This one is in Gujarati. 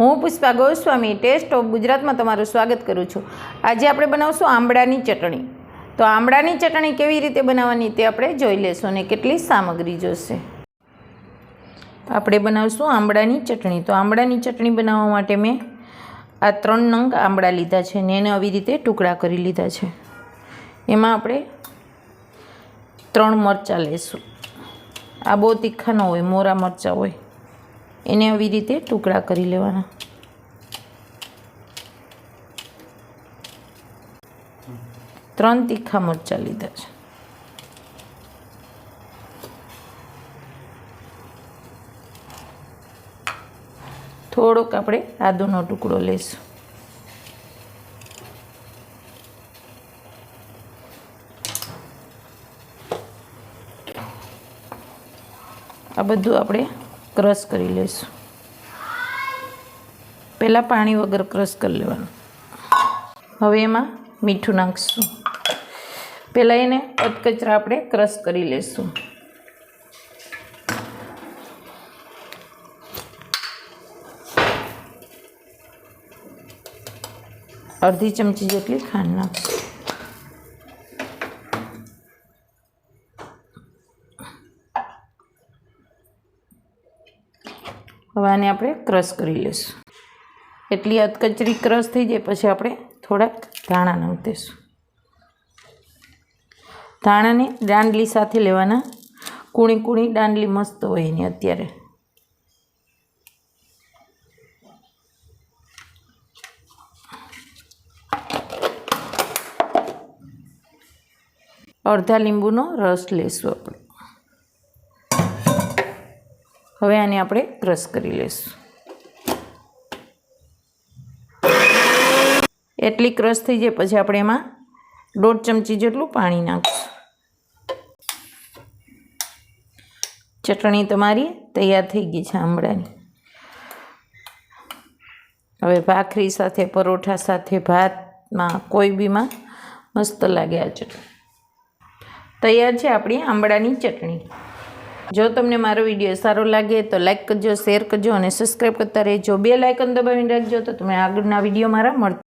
હું પુષ્પા ગોસ્વામી ટેસ્ટ ઓફ ગુજરાતમાં તમારું સ્વાગત કરું છું. આજે આપણે બનાવશું આંબળાની ચટણી. તો આંબળાની ચટણી કેવી રીતે બનાવવાની તે આપણે જોઈ લેશું અને કેટલી સામગ્રી જોશે. આપણે બનાવશું આંબળાની ચટણી. તો આંબળાની ચટણી બનાવવા માટે મેં આ ત્રણ નંગ આંબળા લીધા છે ને એને આવી રીતે ટુકડા કરી લીધા છે. એમાં આપણે ત્રણ મરચાં લેશું. આ બહુ તીખા ન હોય, મોરા મરચાં હોય. એને આવી રીતે ટુકડા કરી લેવાના. ત્રણ તીખા મરચાં લીધા છે. થોડોક આપણે આદુનો ટુકડો લઈશું આ બધું આપણે ક્રશ કરી લઈશું. પહેલાં પાણી વગર ક્રશ કરી લેવાનું. હવે એમાં મીઠું નાખીશું. પહેલાં એને અધકચરા આપણે ક્રશ કરી લઈશું. અડધી ચમચી જેટલી ખાંડ નાખશું. હવે આને આપણે ક્રશ કરી લઈશું. એટલી અધકચરી ક્રશ થઈ જાય પછી આપણે થોડાક ધાણા દઈશું ધાણાને દાંડલી સાથે લેવાના. કૂણી કૂણી દાંડલી મસ્ત હોય એની અત્યારે. અડધા લીંબુનો રસ લેશું આપણે. હવે આને આપણે ક્રશ કરી લઈશું. એટલી ક્રશ થઈ જાય, પછી આપણે એમાં દોઢ ચમચી જેટલું પાણી નાખીશું. ચટણી તમારી તૈયાર થઈ ગઈ છે આંબળાની હવે ભાખરી સાથે, પરોઠા સાથે, ભાતમાં કોઈ બીમાં મસ્ત લાગે આ ચટણી. તૈયાર છે આપણી આંબળાની ચટણી. જો તમને મારો વીડિયો સારો લાગે તો લાઇક કરજો શેર કરજો અને સબસ્ક્રાઈબ કરતા રહેજો. બે લાઇકન દબાવીને રાખજો તો તમને આગળના વીડિયો મારા મળતા